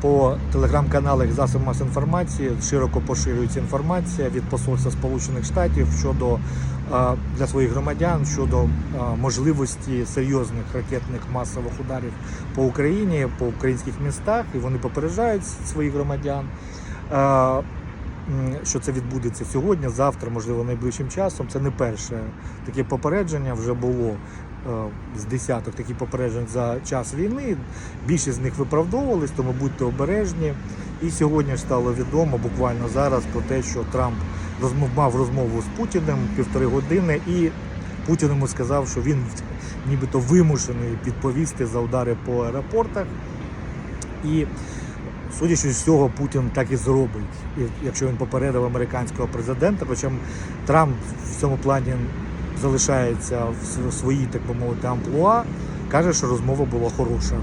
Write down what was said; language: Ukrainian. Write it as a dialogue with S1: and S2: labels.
S1: по телеграм-каналах і засобах масової інформації широко поширюється інформація від посольства Сполучених Штатів щодо для своїх громадян щодо можливості серйозних ракетних масових ударів по Україні, по українських містах, і вони попереджають своїх громадян. Що це відбудеться сьогодні, завтра, можливо, найближчим часом. Це не перше таке попередження. Вже було з десяток таких попереджень за час війни. Більшість з них виправдовувались, тому будьте обережні. І сьогодні ж стало відомо буквально зараз про те, що Трамп розмов, мав розмову з Путіним півтори години, і Путін йому сказав, що він нібито вимушений відповісти за удари по аеропортах. І судячи з цього, Путін так і зробить, якщо він попередив американського президента, хоча Трамп в цьому плані залишається в своїй, так би мовити, амплуа, каже, що розмова була хороша.